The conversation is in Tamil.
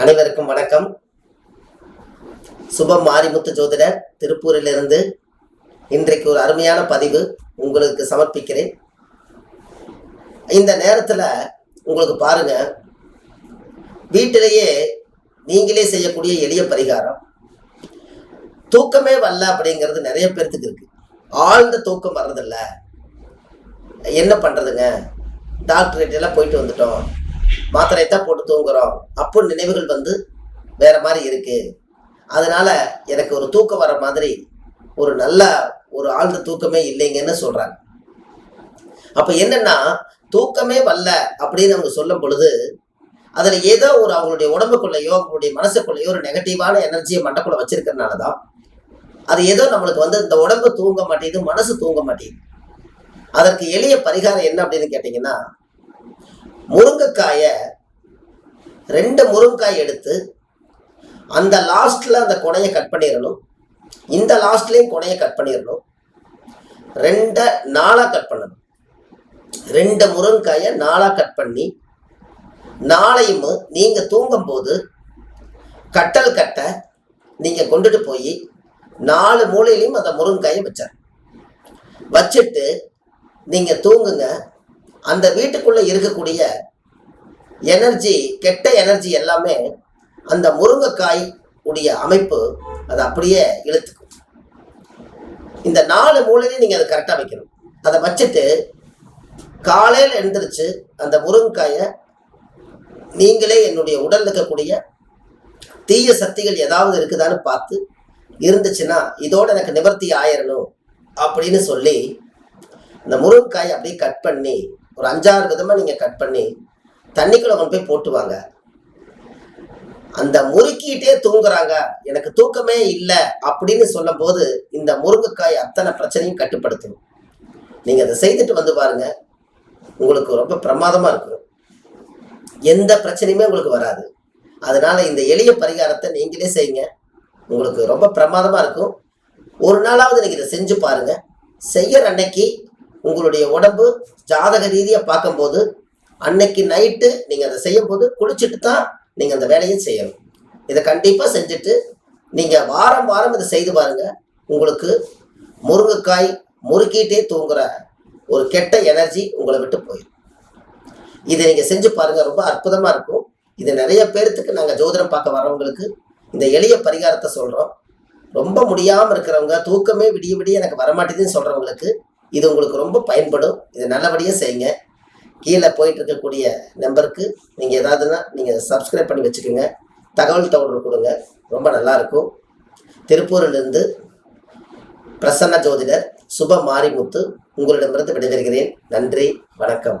அனைவருக்கும் வணக்கம். சுபம் மாரிமுத்து ஜோதிடர் திருப்பூரிலிருந்து இன்றைக்கு ஒரு அருமையான பதிவு உங்களுக்கு சமர்ப்பிக்கிறேன். இந்த நேரத்தில் உங்களுக்கு பாருங்க வீட்டிலேயே நீங்களே செய்யக்கூடிய எளிய பரிகாரம். தூக்கமே வரல அப்படிங்கிறது நிறைய பேர்த்துக்கு இருக்கு. ஆழ்ந்த தூக்கம் வர்றதில்ல. என்ன பண்ணுறதுங்க டாக்டர்கிட்ட எல்லாம் போயிட்டு வந்துட்டோம். மாத்திரையை தான் போட்டு தூங்குறோம். அப்போ நினைவுகள் வந்து வேற மாதிரி இருக்கு. அதனால எனக்கு ஒரு தூக்கம் வர மாதிரி ஒரு நல்ல ஒரு ஆழ்ந்த தூக்கமே இல்லைங்கன்னு சொல்றாங்க. அப்ப என்னன்னா தூக்கமே வரல அப்படின்னு அவங்க சொல்லும் பொழுது அதுல ஏதோ ஒரு அவங்களுடைய உடம்புக்குள்ளேயோ அவங்களுடைய மனசுக்குள்ளேயோ ஒரு நெகட்டிவான எனர்ஜியை மண்டக்குள்ள வச்சிருக்கிறதுனால தான் அது ஏதோ நம்மளுக்கு வந்து இந்த உடம்பு தூங்க மாட்டேங்குது மனசு தூங்க மாட்டேங்குது அதற்கு எளிய பரிகாரம் என்ன அப்படின்னு கேட்டிங்கன்னா முருங்கைக்காயை ரெண்டு முருங்கைக்காய் எடுத்து அந்த லாஸ்ட்ல அந்த கொடையை கட் பண்ணிடணும். இந்த லாஸ்ட்லேயும் கொடையை கட் பண்ணிடணும். ரெண்டை நாளாக கட் பண்ணணும். ரெண்டு முருங்கைக்காயை நாளாக கட் பண்ணி நாளையும் நீங்கள் தூங்கும்போது கட்டல் கட்டை நீங்கள் கொண்டுட்டு போய் நாலு மூலையிலையும் அந்த முருங்கைக்காயை வச்சார் வச்சுட்டு நீங்கள் தூங்குங்க. அந்த வீட்டுக்குள்ளே இருக்கக்கூடிய எனர்ஜி கெட்ட எனர்ஜி எல்லாமே அந்த முருங்கைக்காய் உடைய அமைப்பு அதை அப்படியே இழுத்துக்கும். இந்த நாலு மூலையிலையும் நீங்கள் அதை கரெக்டாக வைக்கணும். அதை வச்சுட்டு காலையில் எழுந்திரிச்சு அந்த முருங்கைக்காயை நீங்களே என்னுடைய உடல் இருக்கக்கூடிய தீய சக்திகள் ஏதாவது இருக்குதான்னு பார்த்து இருந்துச்சுன்னா இதோட எனக்கு நிவர்த்தி ஆயிடணும் அப்படின்னு சொல்லி இந்த முருங்கைக்காயை அப்படியே கட் பண்ணி ஒரு அஞ்சாறு விதமாக நீங்கள் கட் பண்ணி தண்ணிக்குள்ளே கொண்டு போய் போட்டுவாங்க. அந்த முறுக்கிட்டே தூங்குறாங்க. எனக்கு தூக்கமே இல்லை அப்படின்னு சொல்லும்போது இந்த முருங்கைக்காய் அத்தனை பிரச்சனையும் கட்டுப்படுத்தும். நீங்கள் அதை செய்துட்டு வந்து பாருங்க. உங்களுக்கு ரொம்ப பிரமாதமாக இருக்கும். எந்த பிரச்சனையுமே உங்களுக்கு வராது. அதனால இந்த எளிய பரிகாரத்தை நீங்களே செய்யுங்க. உங்களுக்கு ரொம்ப பிரமாதமாக இருக்கும். ஒரு நாளாவது நீங்கள் இதை செஞ்சு பாருங்க. செய்யற அன்னைக்கு உங்களுடைய உடம்பு ஜாதக ரீதியாக பார்க்கும்போது அன்னைக்கு நைட்டு நீங்கள் அதை செய்யும்போது குளிச்சுட்டு தான் நீங்கள் அந்த வேலையை செய்யணும். இதை கண்டிப்பாக செஞ்சுட்டு நீங்கள் வாரம் வாரம் இதை செய்து பாருங்க. உங்களுக்கு முருங்கைக்காய் முறுக்கிட்டே தூங்குற ஒரு கெட்ட எனர்ஜி உங்களை விட்டு போயிடும். இதை நீங்கள் செஞ்சு பாருங்க ரொம்ப அற்புதமாக இருக்கும். இது நிறைய பேர்த்துக்கு நாங்கள் ஜோதிடம் பார்க்க வரவங்களுக்கு இந்த எளிய பரிகாரத்தை சொல்கிறோம் ரொம்ப முடியாமல் இருக்கிறவங்க தூக்கமே விடிய விடிய எனக்கு வரமாட்டேதுன்னு சொல்கிறவங்களுக்கு இது உங்களுக்கு ரொம்ப பயன்படும். இது நல்லபடியாக செய்யுங்க. கீழே போயிட்டு இருக்கக்கூடிய நம்பருக்கு நீங்கள் ஏதாவதுன்னா நீங்கள் சப்ஸ்கிரைப் பண்ணி வச்சுக்கோங்க. தகவல் தொடர்பு கொடுங்க. ரொம்ப நல்லாயிருக்கும் திருப்பூரிலிருந்து பிரசன்ன ஜோதிடர் சுப மாரிமுத்து உங்களிடமிருந்து விடைபெறுகிறேன். நன்றி வணக்கம்.